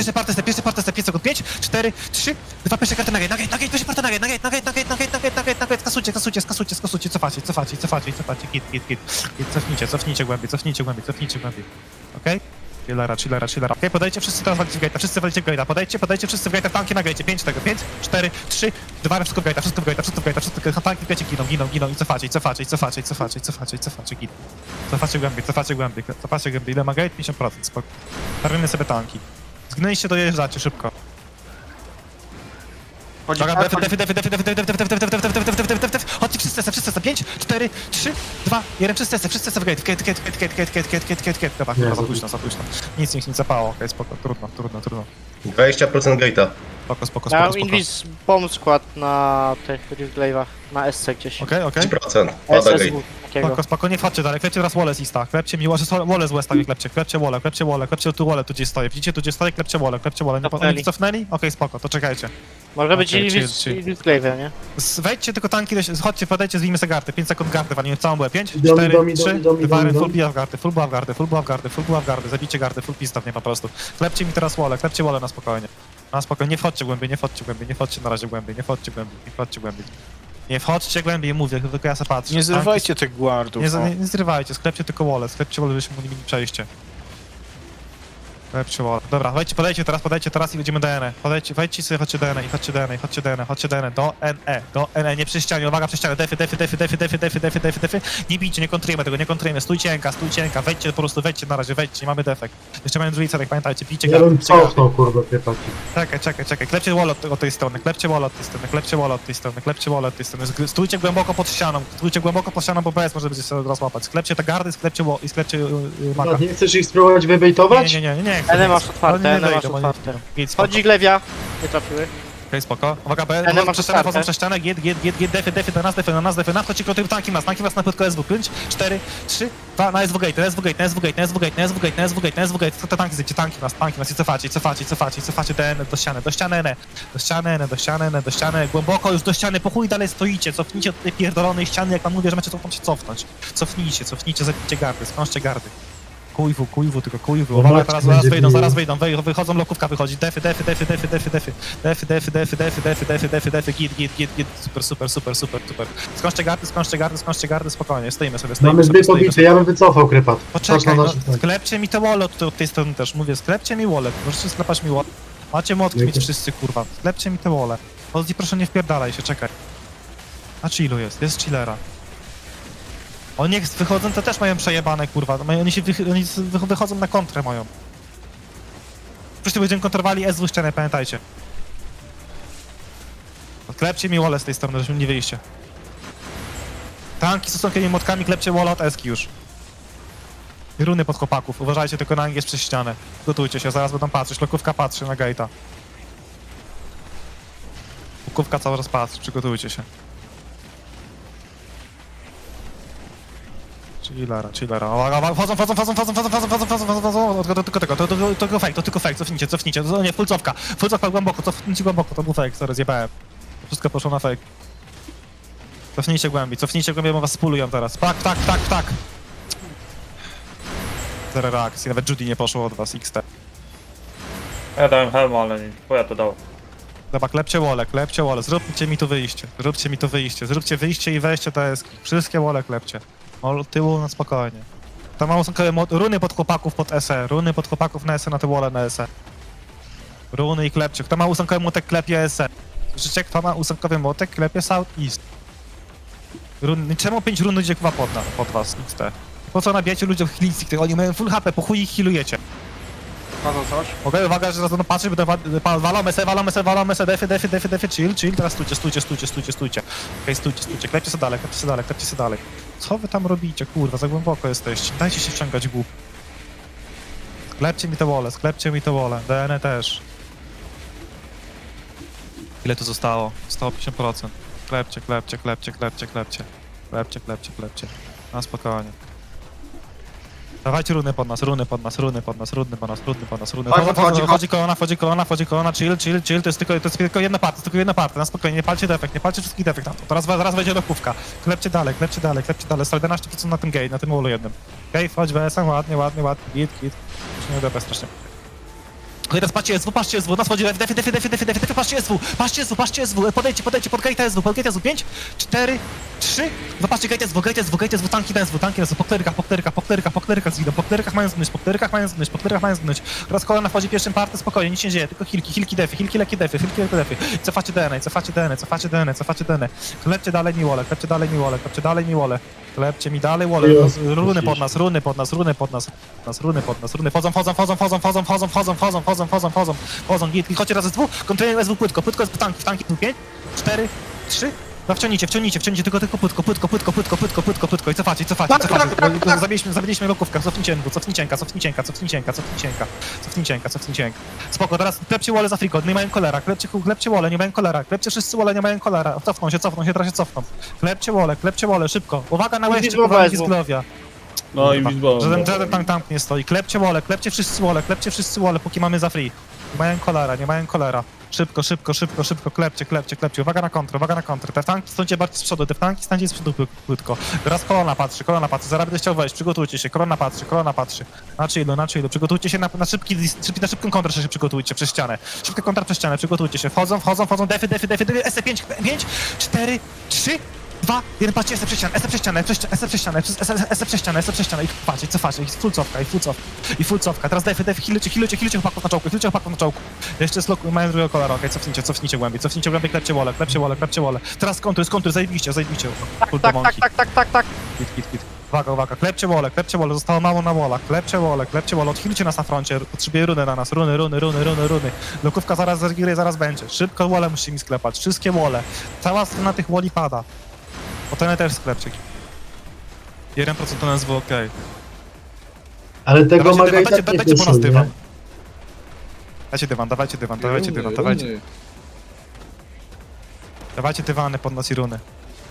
Pierwszy party step, pierwszy party step, 5 sekund, 5, 4, 3, dwa pierwsze karty nugget, nugget, nugget, pierwszy party nugget, nugget, nugget, nugget, nugget, nugget, nugget, nugget, skasujcie, skasujcie, skasujcie, skasujcie, cofacie, cofacie, cofacie, cofacie, git, git, git, git, cofnijcie, cofnijcie głębiej, cofnijcie głębiej, cofnijcie głębiej, okej? Chillera, chillera, chillera. Okej, podajcie wszyscy teraz walicie w gate'a, wszyscy walicie w gate'a, podajcie, podajcie wszyscy w gate'a, tanki na gate'cie, 5 tego, 5, 4, 3, 2, wszystko w gate'a, wszystko w gate'a, wszystko w gate'a, wszystko w gate'a, tanki w gate'cie giną, giną, giną i cofacie, i cofacie, i cofacie, i cofacie, i cofacie, i cofacie, git. Cofacie głębiej, cofacie głębiej, cofacie głębiej, ile ma gate? 50%, spoko. Tarwimy sobie tanki. Zgnęliście, dojeżdżacie szybko. Chodzi Dobra, tak, defy, defy, defy, defy, defy, defy, defy, defy, defy, defy, defy, defy, defy, defy, defy. Chodźcie wszyscy, se, wszyscy, se. 5, 4, 3, 2, 1, wszyscy, se, wszyscy se w gate, gate, gate, gate, gate, gate, gate, gate, gate, gate. Dobra, kurwa, za późno, za późno. Nic, nic, nic zapało, okej, spoko, trudno, trudno, trudno. 20% gate'a. Spoko, spoko, spoko, Miał spoko. Invis bomb skład na tych Riftglave'ach, na SC gdzieś. Okej, okej. 10% pada gate. SSW takiego. Spoko, spoko, nie wchodźcie dalej, klepcie teraz z Ista, klepcie mi, wole z Westa, klepcie, klepcie wole, klepcie wole, klepcie tu wole, tu gdzie stoję, widzicie, tu gdzie stoję, klepcie wole, klepcie wole, nie po- Cofnęli. oni cofnęli? Okej, spoko, to czekajcie. Może być Okej, Invis chill, chill. Riftglaive, nie? Z- Wejdźcie tylko tanki, do- chodźcie, podajcie, zwijmy sobie garty, 5 sekund garty, walimy w całą bułę, 5, Idą, 4, idą, idą, 3, idą, 2, idą, full idą. build gardy, full buff gardy, full buff gardy, full buff gardy, zabijcie gardy, full pistów mnie po prostu. Klepcie mi teraz wole, klepcie wole na spokojnie. Na spokojnie, nie wchodźcie głębiej, nie wchodźcie głębiej, nie wchodźcie na razie głębiej, nie wchodźcie głębiej, nie wchodźcie głębiej. Nie wchodźcie głębiej, mówię, tylko ja se patrzę. Nie zrywajcie tych guardów. Nie, o. nie, nie zrywajcie, sklepcie tylko wole, sklepcie wole, żebyśmy mieli przejście. Sklepcie wole. Dobra, wejdźcie, podajcie teraz, podajcie teraz i będziemy do NE. Podajcie, wejdźcie sobie, chodźcie do NE i chodźcie do NE, i chodźcie do NE, chodźcie do NE, do NE, do NE, nie przy ścianie, uwaga, przy ścianie, defy, defy, defy, defy, defy, defy, defy, defy, defy, nie bijcie, nie kontrujemy tego, nie kontrujemy, stójcie jęka, stójcie jęka, wejdźcie, po prostu wejdźcie na razie, wejdźcie, nie mamy defekt. Jeszcze mamy drugi celek, pamiętajcie, bijcie Ja bym cofnął, kurwa, krypaki. Czekaj, czekaj, czekaj. Klepcie wall od, od tej strony, klepcie wall od tej strony, klepcie wall od tej strony, klepcie wall od tej strony. Zg- Stójcie głęboko pod ścianą, stójcie głęboko pod ścianą, bo PS może będzie sobie teraz łapać. Sklepcie te gardy, sklepcie wall i sklepcie yy, yy, maka. Nie chcesz ich spróbować Nie, wybejtować? nie, nie, nie, nie. Ene nie masz otwarte, Ene masz otwarte. dojdą. Git, spoko. Chodzi Glewia, nie trafiły. Okej, spoko. Uwaga, B, Ene wchodzą masz przez ścianę, wchodzą otwarte. przez ścianę, git, git, git, git, defy, defy, na nas, defy, na nas, defy, na koło tych tanki nas, tanki nas na płytko SW, 5, 4, 3, 2, na SW gate, na SW gate, na SW gate, na SW gate, na SW gate, na SW gate, na SW gate, te tanki zjecie, tanki nas, tanki nas i cofacie, i cofacie, i cofacie, i cofacie do N, do ściany, do ściany N, do ściany N, do ściany N, do ściany, głęboko już do ściany, po chuj dalej stoicie, cofnijcie od tej pierdolonej ściany, jak wam mówię, że macie cofnąć się cofnąć, cofnijcie, cofnijcie, zabijcie gardy, skądźcie gardy. Kujwu, kujwu, tylko kujwu. Uwaga, zaraz wyjdą, zaraz wyjdą, wychodzą, lokówka wychodzi. Defy, defy, defy, defy, defy, defy. Defy, defy, defy, defy, defy, defy, defy, defy, git, git, git, git. Super, super, super, super, super. Skończcie gardy, skończcie gardy, skończcie gardy, spokojnie, stoimy sobie, stoimy Mamy sobie, zbyt stoimy ja bym wycofał krypat. Poczekaj, no, tak. sklepcie mi te wallet od tej strony też, mówię, sklepcie mi wallet, możecie sklepać mi wallet. Macie młotki mieć wszyscy, kurwa, sklepcie mi te wallet. Ozzy, proszę nie wpierdalaj się, czekaj. A chillu jest, jest chillera. Oni jak wychodzą, to też mają przejebane, kurwa, oni się wych, oni wych- wychodzą na kontrę mają. Wszyscy będziemy kontrowali SW ścianę, pamiętajcie. Klepcie mi wallet z tej strony, żebyśmy nie wyjście. Tanki z stosunkowymi motkami, klepcie wallet od Eski już. Runy pod chłopaków. Uważajcie tylko na angiel przez ścianę. Gotujcie się, zaraz będą patrzeć. Lokówka patrzy na gate'a. Lokówka cały czas patrzy, przygotujcie się. Chillera, chillera. Uwaga, uwaga, wchodzą, wchodzą, wchodzą, wchodzą, wchodzą, wchodzą, wchodzą, wchodzą, wchodzą, wchodzą, to tylko tego, to to- to tylko fake, to tylko fake, cofnijcie, cofnijcie, to nie, fulcowka, fulcowka głęboko, cofnijcie głęboko, to był fake, sorry, zjebałem. Wszystko poszło na fake. Cofnijcie głębiej, cofnijcie głębiej, bo was spulują teraz. Tak, tak, tak, tak. Zero reakcji, nawet Judy nie poszło od was, XT. Ja dałem helma, ale nie, bo ja to dał. Dobra, klepcie wole, klepcie wole, zróbcie mi tu wyjście, zróbcie mi tu wyjście, zróbcie wyjście i wejście do eski. Wszystkie wole klepcie. O tyłu na spokojnie. Tam mam mo- runy pod chłopaków pod SE, runy pod chłopaków na SE, na te wole na SE. Runy i klepcie. Kto ma usunkowy młotek, klepie SE. Słyszycie, kto ma usunkowy młotek, klepie South East. Run... Czemu 5 run idzie chyba pod, na, pod was, XT? Po co nabijacie ludziom healsy, których oni mają full HP, po chuj ich healujecie? Chodzą coś? Okej, uwaga, że zaraz będą patrzeć, będą wa- walą mesę, walą mesę, walą mesę, defy, defy, defy, defy, chill, chill, teraz stójcie, stójcie, stójcie, stójcie, stójcie. Okej, stójcie, stójcie, klepcie się dalej, klepcie się dalej, klepcie się dalej. Co wy tam robicie, kurwa, za głęboko jesteście, dajcie się wciągać głup. Sklepcie mi te wole, sklepcie mi te wole, DN też. Ile tu zostało? 150%. Klepcie, klepcie, klepcie, klepcie, klepcie. Klepcie, klepcie, klepcie. Na spokojnie. Dawajcie runy pod nas, runy pod nas, runy pod nas, runy pod nas, runy pod nas, runy. Chodź, chodź, chodź. wchodzi kolona, wchodzi kolona, wchodzi kolona, chill, chill, chill, to jest tylko, to jest tylko jedna partia, tylko jedna partia, na spokojnie, nie palcie defekt, nie palcie wszystkich defekt na to. Teraz, zaraz wejdzie lokówka. Klepcie dalej, klepcie dalej, klepcie dalej, 111% na tym gate, na tym wallu jednym. Okej, wchodź BS-em, ładnie, ładnie, ładnie, git, git. Już nie DP strasznie. Teraz patrzcie SW, patrzcie SW, nas chodzi defy, defy, defy, defy, defy, defy, patrzcie SW, patrzcie SW, patrzcie SW, podejdźcie, podejdźcie pod gate SW, pod gate SW, 5, 4, 3, zobaczcie gate SW, gate SW, gate SW, tanki na SW, tanki na SW, po klerykach, po klerykach, po klerykach, po klerykach z idą, po klerykach mają zgnąć, po klerykach mają zgnąć, po klerykach mają zgnąć. Teraz kolana wchodzi pierwszym party, spokojnie, nic się nie dzieje, tylko hilki, hilki defy, hilki lekkie defy, hilki lekkie defy, cofacie DNA, cofacie DNA, cofacie DNA, cofacie DNA, klepcie dalej mi wole, klepcie dalej mi dalej mi klepcie mi dalej wole, runy pod nas, runy pod nas, runy pod nas, nas, runy pod nas, runy, wchodzą, wchodzą, wchodzą, wchodzą, wchodzą, wchodzą, wchodzą, wchodzą, wchodzą, wchodzą, wchodzą, wchodzą, git, chodźcie raz z dwóch, kontynuujemy SW płytko, płytko jest tanki, tanki, 5, 4, 3, no wciągnijcie, wciągnijcie, wciągnijcie, tylko, tylko płytko, płytko, płytko, płytko, płytko, płytko, płytko i cofacie, cofacie, cofacie, bo- bo zabiliśmy, zabiliśmy lokówkę, cofnijcie NW, cofnijcie NK, cofnijcie NK, cofnijcie NK, cofnijcie NK, cofnijcie NK, cofnijcie NK. Spoko, teraz klepcie wole za friko, nie mają kolera, klepcie, klepcie wole, nie mają kolera, klepcie wszyscy wole, nie mają kolera, cofną się, cofną się, teraz się cofną. Klepcie wole, klepcie wole, szybko, uwaga na łeście, Invisible wezmą. Invisglowia. No i Bisbon. Żaden, żaden tank tank nie stoi. Klepcie wole, klepcie wszyscy wole, klepcie wszyscy wole, póki mamy za free. Nie mają kolera, nie mają kolera. Szybko, szybko, szybko, szybko, klepcie, klepcie, klepcie. Uwaga na kontrę, uwaga na kontrę. Te tanki stońcie bardziej z przodu, te tanki stańcie z przodu pły- płytko. Teraz kolona patrzy, kolona patrzy, zaraz będę chciał przygotujcie się, kolona patrzy, kolona patrzy. Na chillu, na chillu, przygotujcie się na, szybki, na szybką kontrę się przygotujcie, przez ścianę. Szybka kontra przez ścianę, przygotujcie się. Wchodzą, wchodzą, wchodzą, defy, defy, defy, defy, SC5, 5, 4, 3, Dwa, jeden, patrzcie, esę prześcianę, esę prześcianę, esę prześcianę, esę prześcianę, esę prześcianę i patrzcie, cofacie, i full cofka, i full cofka, i full cofka. Teraz defy, defy, hilujcie, hilujcie, hilujcie chłopaków na czołku, hilujcie chłopaków na czołku. Jeszcze slok, mają drugiego kolora, okej, cofnijcie, cofnijcie głębiej, cofnijcie głębiej, klepcie wole, klepcie wole, klepcie wole. Teraz kontry, skontry, zajebiście, zajebiście. Full Tak, tak, demonki. tak, tak, tak, tak. Git, git, git. Uwaga, uwaga, klepcie wole, klepcie wole, zostało mało na wolach, klepcie wole, klepcie wole, odchylcie nas na froncie, potrzebuję runy na nas, runy, runy, runy, runy, runy. Lokówka zaraz zaraz będzie. Szybko wole musimy sklepać, wszystkie wole. Cała strona tych woli pada. O ten też sklepcie. 1% to nas było okej. Ale tego Dawajcie maga dywan, i dajcie, tak nie dajcie po nas flashuj, dywan. nie? Dajcie dywan, dawajcie dywan, dawajcie dywan, dawajcie. Dawajcie dywany pod nas i runy.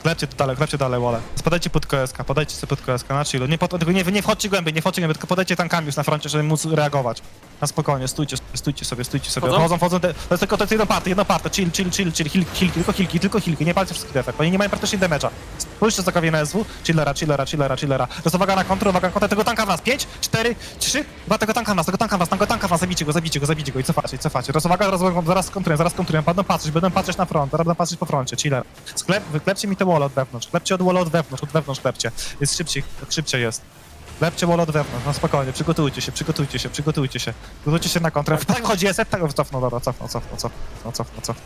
Klepcie tu dalej, klepcie dalej wole. Spadajcie pod KSK, podajcie sobie pod KSK na chillu. Nie, pod, nie, nie wchodźcie głębiej, nie wchodźcie głębiej, tylko podajcie tankami już na froncie, żeby móc reagować. Na spokojnie, stójcie, stójcie sobie, stójcie sobie. Wchodzą? Wchodzą, wchodzą, te, to jest tylko to jest jedno party, jedno party, chill, chill, chill, chill, hilki, hilki, tylko hilki, tylko hilki, nie palcie wszystkich defekt, oni nie mają praktycznie damage'a. Spójrzcie za kawie na SW, chillera, chillera, chillera, chillera. To jest uwaga na kontrę, uwaga na kontrę, tego tanka w nas, 5, 4, 3, dwa tego tanka w nas, tego tanka w nas, tego tanka w nas, zabijcie go, zabijcie go, zabijcie go i cofacie, i cofacie. Teraz uwaga, zaraz, zaraz kontruję, zaraz kontruję, będą patrzeć, będą patrzeć na front, zaraz będą patrzeć po froncie, chiller. Sklep, wyklepcie mi te wall od wewnątrz, klepcie od wall od wewnątrz, od wewnątrz klepcie. Jest szybciej, szybciej jest. Klepcie wall od wewnątrz, no spokojnie, przygotujcie się, przygotujcie się, przygotujcie się. Przygotujcie się na kontrę. Tak wchodzi eset, tak cofnął, dobra, cofnął, cofnął, cofnął, cofnął, cofnął.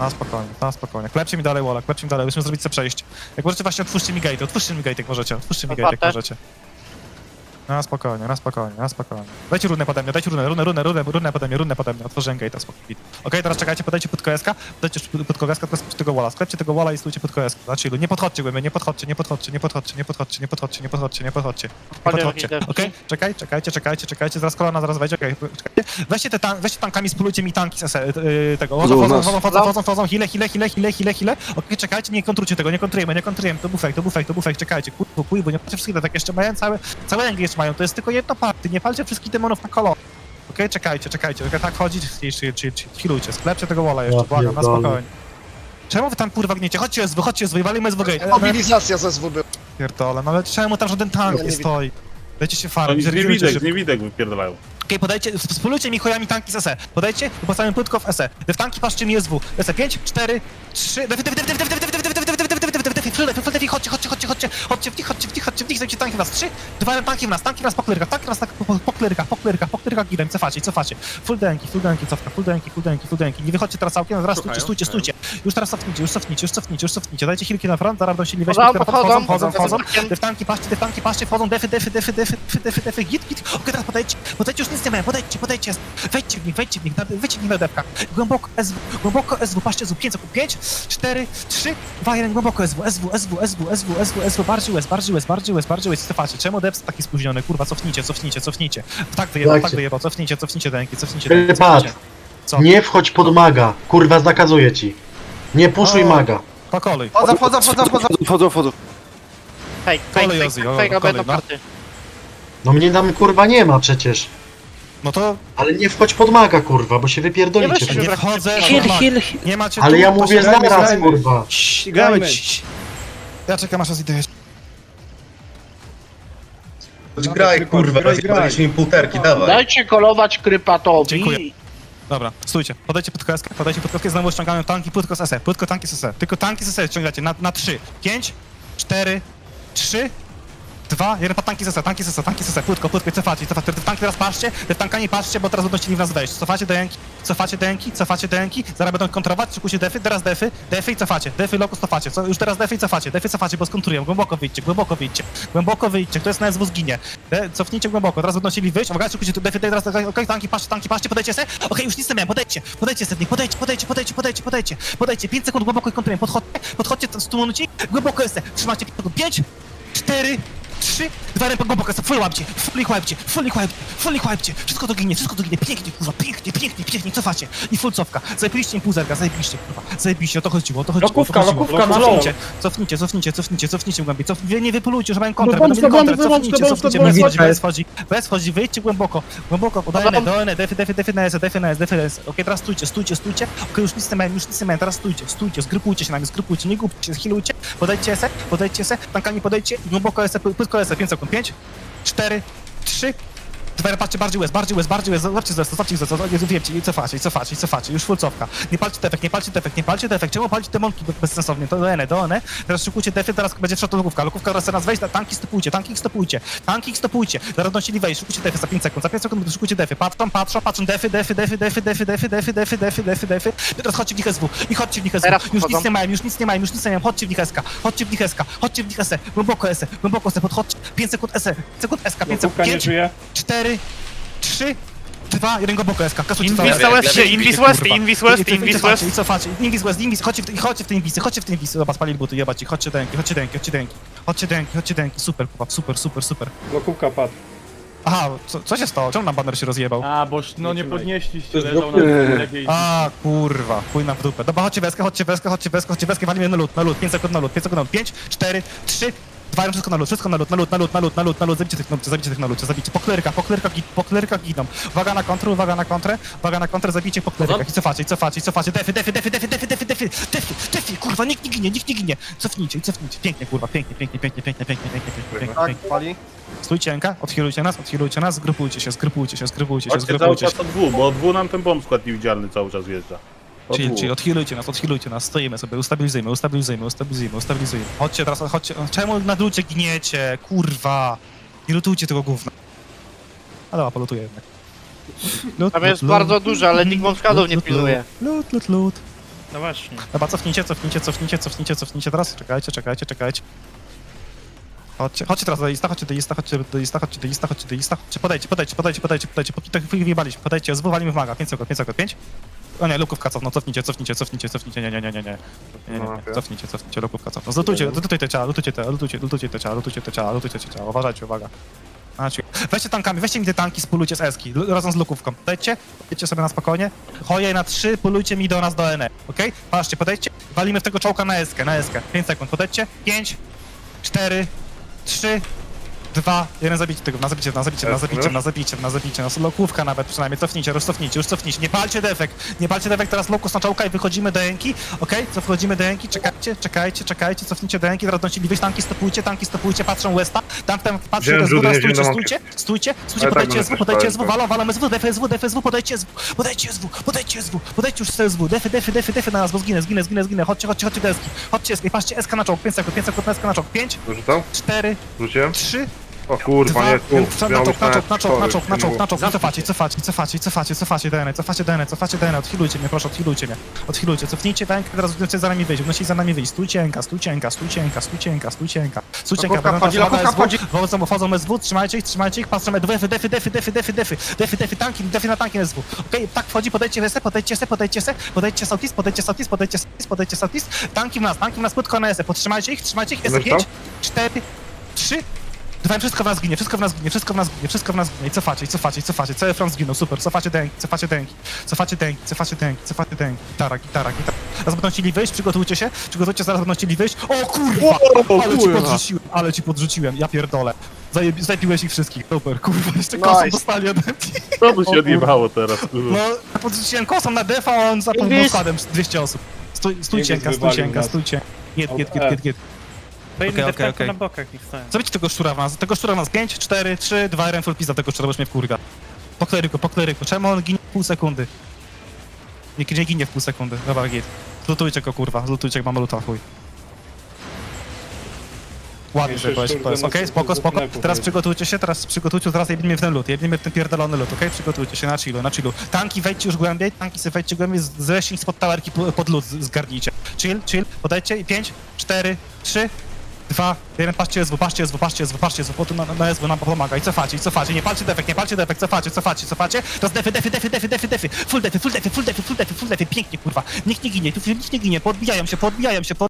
Na spokojnie, na spokojnie. Klepcie mi dalej walla, klepcie mi dalej, musimy zrobić sobie przejść. Jak możecie właśnie otwórzcie mi gate, otwórzcie mi gate jak możecie, otwórzcie mi gate jak możecie. Na spokojnie, na spokojnie, na spokojnie. Dajcie runę pode mnie, dajcie runę, runę, runę, runę, runę pode mnie, runę pode mnie, otworzyłem gate'a, spokojnie. Okej, teraz czekajcie, podajcie pod KSK, podajcie pod KSK, tylko spójrzcie tego walla, sklepcie tego walla i stójcie pod KSK, na chillu. Nie podchodźcie głębiej, nie podchodźcie, nie podchodźcie, nie podchodźcie, nie podchodźcie, nie podchodźcie, nie podchodźcie, nie podchodźcie. Nie podchodźcie. Okej, czekaj, czekajcie, czekajcie, czekajcie, zaraz kolana zaraz wejdzie, okej, czekajcie. Weźcie te tan weźcie tankami, spulujcie mi tanki z SE, yy, tego, wchodzą, wchodzą, wchodzą, wchodzą, wchodzą, wchodzą, hile, hile, hile, hile, hile, hile. Okej, czekajcie, nie kontrujcie tego, nie kontrujemy, nie kontrujemy, to bufek, to bufek, to bufek, czekajcie, kurwa, kurwa, nie patrzcie wszystkich tak jeszcze mają całe, całe ręki jeszcze mają, to jest tylko jedno party, nie palcie wszystkich demonów na kolor. Okej, czekajcie, czekajcie, okej, tak chodzi, chill, chill, chill, chill, chillujcie, sklepcie tego wola jeszcze, błagam, na spokojnie. Czemu wy tam kurwa gniecie? Chodźcie z chodźcie z walimy z gate. Mobilizacja ze SW była. Pierdolę, no ale czemu tam żaden tank nie nie stoi? Dajcie się farmić, z niewidek, się. z niewidek wypierdalają. Okej, podajcie, spolujcie mi chojami tanki z SE. Podajcie i postawimy płytko w SE. W tanki patrzcie mi SW. SE 5, 4, 3, defy, defy, defy, defy, defy, defy, defy, defy, defy, defy, defy, defy, full defy, chodźcie, chodźcie, chodźcie, chodźcie, chodźcie w nich, chodźcie w nich, chodźcie w nich, zajmcie tanki w nas. 3, 2, tanki w nas, tanki w nas po klyrkach, tanki w nas tak po, po, po klyrkach, po klyrkach, po klyrkach gidem, cofacie, cofacie. Full denki, full denki, cofka, full denki, full denki, full denki. Nie wychodźcie teraz całkiem, zaraz stójcie, stójcie, stójcie. Już teraz cofnijcie, już cofnijcie, już cofnijcie, już cofnijcie. Dajcie chwilki na front, zaraz weźmy, Podchodzą, teraz wchodzą, wchodzą, wchodzą. podchodzą. Te tanki, patrzcie, te tanki, patrzcie, wchodzą, defy, defy, defy, defy, defy, defy, defy, git, git. Okej, teraz podejdźcie, podejdźcie, już nic nie mają, podejdźcie, podejdźcie, wejdźcie w nich, wejdźcie w nich, wejdźcie w nich na dewkach. Głęboko SW, głęboko SW, patrzcie, SW, 5 sekund, 5, 4, 3, 2, 1, głęboko SW, SW, SW, SW, SW, SW, SW, bardziej łez, bardziej łez, bardziej łez, bardziej łez, stefacie, czemu deps taki spóźniony, kurwa, cofnijcie, cofnijcie, cofnijcie. Tak wyjebał, tak Dajcie. wyjebał, cofnijcie, cofnijcie denki, cofnijcie Krypat, cofnijcie. Co? nie wchodź pod maga. Kurwa, zakazuję ci. Nie puszuj O. maga. Po kolei. Wchodzą, wchodzą, wchodzą, wchodzą. Wchodzą, wchodzą. Fake, fake, Kolej fake, Ozzy, fake, o, fake, kolej, no. party. No mnie tam kurwa nie ma przecież. No to Ale nie wchodź pod maga, kurwa, bo się Nie wypierdolicie. wszyscy. nie wchodzę, Heal, pod heal, nie macie Ale tu, ja to mówię zaraz, kurwa. Gramy. Ja czekam aż idę Graj, kurwa, rozjebaliśmy im półterki, dawaj. Dajcie kolować Krypatowi Dziękuję. Dobra, stójcie. Podajcie pod kreskę, podajcie pod kreskę, znowu ściągamy tanki, płytko z SE, płytko tanki z SE. Tylko tanki z SE ściągacie na, na 3, 5, 4, 3, Dwa, jeden pa tanki zesa, tanki zesa, tanki zesa, płytko, płytko, cofacie, cofacie. Te tanki teraz patrzcie, te tankami patrzcie, bo teraz będą chcieli w nas wejść. Cofacie do jęki, cofacie do jęki, cofacie do jęki, zaraz będą kontrować, szykujcie defy, teraz defy, defy i cofacie, defy, lokus, cofacie. Co, już teraz defy i cofacie, defy cofacie, bo skontrują, głęboko wyjdźcie, głęboko wyjdźcie, głęboko wyjdźcie, kto jest na SW zginie. De, cofnijcie głęboko, teraz będą chcieli wyjść, uwaga, szykujcie defy, teraz, okej, tanki, patrzcie, tanki, patrzcie, podajcie se, okej, już nic nie miałem, podejdźcie, podejdźcie setnik, podejdźcie, podejdźcie, podejdźcie, podejdźcie, podejdźcie, podejdźcie, 5 sekund głęboko i kontrują, podchodźcie, podchodźcie, stumonuci, głęboko jest, trzymacie 5 sekund, 5, 4, trzy, dwa ręce głęboko, full łapcie, fully łapcie, fully łapcie, fully łapcie, wszystko to ginie, wszystko to ginie, pięknie, kurwa, pięknie, pięknie, pięknie, cofacie. I full cofka, zajęliście impulzerka, zajebiście, kurwa, zajebiście, o to chodziło, o to chodziło, Lokówka, o to chodziło. lokówka na cofnijcie, cofnijcie, cofnijcie, cofnijcie, cofnijcie głębiej, cof... nie, nie wypolujcie, że mają kontrę, No będą mieli kontrę, cofnijcie, cofnijcie, bez wchodzi, bez wchodzi, bez wchodzi, wyjdźcie głęboko, głęboko, do N, do N, defy, defy, defy na S, defy na S, defy na S, okej, teraz stójcie, stójcie, stójcie, okej, już nic nie mają, już nic nie mają, teraz stójcie, stójcie, zgrupujcie się nami, zgrupujcie, nie głupcie się, healujcie, podejdźcie se, podejdźcie se, tankami podejdźcie, i głęboko S, szybko, 5 sekund, 5, 4, 3, Dwa, patrzcie, bardziej łez, bardziej łez, bardziej łez, złapcie zes, złapcie zes, wiecie, i cofacie, i cofacie, i cofacie, już full cofka. Nie palcie defekt, nie palcie defekt, nie palcie defekt, czemu palcie demonki be- bezsensownie, to do N, do N, teraz szykujcie defy, teraz będzie trzeba lukówka, lukówka teraz teraz wejść, tanki stopujcie, tanki stopujcie, tanki stopujcie, zaraz nosili wejść, szykujcie defy za 5 sekund, za 5 sekund szykujcie defy, patrzą, patrzą, patrzą, defy, defy, defy, defy, defy, defy, defy, defy, defy, defy, defy, teraz chodźcie w nich SW, i chodźcie w nich SW, już nic nie mają, już nic nie mają, już nic nie mają, chodźcie w nich SK, chodźcie w nich SK, chodźcie w nich SE, głęboko SE, głęboko SE, podchodźcie, 5 sekund SE, sekund SK, 5 sekund, 5, żyje. 4, 3, 2, 1 głęboko SK, kasujcie Invis całe- West, Lewej, Invis kurwa. West, Invis West, I- i- i Invis cofacie, West. I cofacie, Invis West, Invis, chodźcie, w- chodźcie w te Invisy, chodźcie w te Invisy, zobacz, spalili buty, jebać ich, chodźcie dęki, chodźcie dęki, chodźcie dęki, chodźcie dęki, chodźcie dęki, super, kurwa, super, super, super. Lokówka padł. Aha, co, co się stało? Czemu nam banner się rozjebał? A, bo no nie podnieśliście, leżał na jakiejś... A, kurwa, chuj na w dupę. Dobra, chodźcie weskę, chodźcie weskę, chodźcie weskę, chodźcie weskę, walimy na lód, na lód, 5 sekund na lód, 5 sekund na lód, 5, 4, 3, Dwa, wszystko na lód, wszystko na lód, na lód, na lód, na lód, na lód, na lód, zabicie tych na lód, zabicie tych na lód, zabicie. Po klerykach, po klerykach, gid- po klerykach giną. Uwaga na kontrę, uwaga na kontrę, uwaga na kontrę, zabicie po klerykach i cofacie, i cofacie, i cofacie, defy, defy, defy, defy, defy, defy, defy, defy, defy, kurwa, nikt nie ginie, nikt nie ginie. Cofnijcie, i cofnijcie, pięknie, kurwa, pięknie, pięknie, pięknie, pięknie, pięknie, pięknie, pięknie, pięknie, Tak, pięknie. pali. Stójcie, Enka, odchilujcie nas, odchilujcie nas, zgrupujcie się, zgrupujcie się, zgrupujcie się, Chodźcie cały zgrupujcie się. czas od dwóch, bo od dwóch nam ten bomb skład niewidzialny cały czas wjeżdża. Czyli odchilujcie nas, odchilujcie nas, stoimy sobie, ustabilizujmy, ustabilizujmy, ustabilizujmy, ustabilizujmy. Chodźcie teraz, chodźcie, czemu na lucie giniecie, kurwa? Nie lutujcie tego gówna. A dobra, polutuję jednak. Lut, Tam jest lut. bardzo dużo, ale nikt wąskadów Lut, nie pilnuje. Lut, lut, lut. No właśnie. Dobra, cofnijcie, cofnijcie, cofnijcie, cofnijcie, cofnijcie teraz. Czekajcie, czekajcie, czekajcie. Chodźcie, chodźcie teraz do lista, chodźcie do lista, chodźcie do lista, chodźcie do lista, chodźcie do lista, chodźcie, podejdźcie, podejdźcie, podejdźcie, podejdźcie, podejdźcie, po tak chwili wjebaliśmy, podejdźcie, zwywalimy w maga, 5 sekund, 5 sekund, 5. O nie, lukówka cofną, cofnijcie, cofnijcie, cofnijcie, cofnijcie, nie, nie, nie, nie, nie. Nie, nie, nie, cofnijcie, cofnijcie, lukówka cofną. Zlutujcie, lutujcie te ciała, lutujcie te, lutujcie, lutujcie te ciała, lutujcie te ciała, lutujcie te ciała, uważajcie, uwaga. A, ci- Weźcie tankami, weźcie mi te tanki, spulujcie z Eski, l- razem z lukówką. Podejdźcie, podejdźcie sobie na spokojnie. Choje na trzy, pulujcie mi do nas do NE, okej? Patrzcie, podejdźcie, walimy w tego czołka na Eskę, na Eskę. 5 sekund, podejdźcie. 5, 4, 3, 2, 1, zabijcie tego, na zabicie, na zabicie, na zabicie, na zabicie, na zabicie, na lokówka nawet przynajmniej, cofnijcie, już cofnijcie, już cofnijcie, nie palcie defekt, nie palcie defekt, teraz lokus na czołka i wychodzimy do Enki, okej? Co wchodzimy do Enki, czekajcie, czekajcie, czekajcie, cofnijcie do Enki, teraz wyjść, tanki stopujcie, tanki stopujcie, patrzą Westa, tank tam patrzy, Wziąłem żółty, nie stójcie, wziąłem stójcie, stójcie, stójcie, Ale tak podajcie będę SW, też podajcie SW, tak. walą, walą SW, def SW, def SW, podajcie SW, podajcie SW, podajcie SW, podajcie już SW, defy, defy, defy, defy na nas, bo zginę, zginę, zginę, zginę, chodźcie, chodźcie, chodźcie do Eski, chodźcie Eski, patrzcie, SK na czołg, 5 sekund, 5 sekund na czołg, 5, Dorzucał? 4, Rzuciłem? 3, O kurwa, nie, tu. na czołg, na czołg, na czołg, na czołg, na czołg, na czołg, cofacie, cofacie, cofacie, cofacie, cofacie, cofacie DN, cofacie DN, cofacie DN, odchilujcie mnie, proszę, odchilujcie mnie, odchilujcie, cofnijcie rękę, teraz będziecie za nami wyjść, wnosić za nami wyjść, stójcie ręka, stójcie ręka, stójcie ręka, stójcie ręka, stójcie ręka, stójcie wchodzi. wchodzą, wchodzą SW, trzymajcie ich, trzymajcie ich, patrzą defy, defy, defy, defy, defy, defy, defy, defy, tanki, defy na tanki SW, okej, tak wchodzi, podejdźcie se, podejdźcie se, podejdźcie se, podejdźcie southeast, podejdźcie southeast, podejdźcie southeast, podejdźcie southeast, tanki w nas, tanki w nas, płytko na SE, podtrzymajcie ich, trzymajcie ich, Będziesz 5, 4, 3, Dwa, wszystko w nas ginie, wszystko w nas ginie, wszystko w nas ginie, wszystko w nas ginie. I cofacie, i cofacie, i cofacie. Cały front zginął, super. Cofacie dęki, cofacie dęki, cofacie dęki, cofacie dęki, cofacie dęki. Gitara, gitara, gitara. Zaraz będą chcieli wyjść, przygotujcie się, przygotujcie, zaraz będą chcieli wyjść. O kurwa! Ale ci podrzuciłem, ale ci podrzuciłem, ja pierdolę. Zajeb- Zabiłeś ich wszystkich, super, kurwa, jeszcze kosą Nice. dostali ode mnie. Co tu się odjebało teraz, kurwa? No, podrzuciłem kosą na defa, a on za tą Invis. blokadem 200 osób. Stój, stójcie, Invis stójcie, wywalił nas. stójcie. Giet, giet, giet, giet, giet. To inny Okej, okay, okej, okej. na bokach niech stoją. Zabijcie tego szczura w nas, tego szczura w nas 5, 4, 3, 2, 1, full pizza tego szczura, bo już mnie kurga. Po kleryku, po kleryku, czemu on ginie pół sekundy? Nie, nie ginie w pół sekundy. Dobra, git. Zlutujcie go, kurwa. Zlutujcie go, mamy luta, chuj. Ładnie sobie powiedz, powiedz. Okej, spoko, spoko. Teraz przygotujcie się, teraz przygotujcie, teraz jebniemy w ten lód, jebniemy w ten pierdolony lód, okej? Przygotujcie się na chillu, na chillu. Tanki wejdźcie już głębiej, tanki sobie wejdźcie głębiej, z- zreśnij spod towerki po- pod lód, z- zgarnijcie. Chill, chill, podejdźcie i 5, 4, 3, 2, 1, patrzcie SW, patrzcie SW, patrzcie SW, patrzcie SW, po tu na, na SW nam pomaga i cofacie, i cofacie, nie palcie defekt, nie palcie defekt, cofacie, cofacie, cofacie, teraz defy, defy, defy, defy, defy, defy, full defy, full defy, full defy, full defy, full defy, pięknie kurwa, nikt nie ginie, tu nikt nie ginie, podbijają się, podbijają się, pod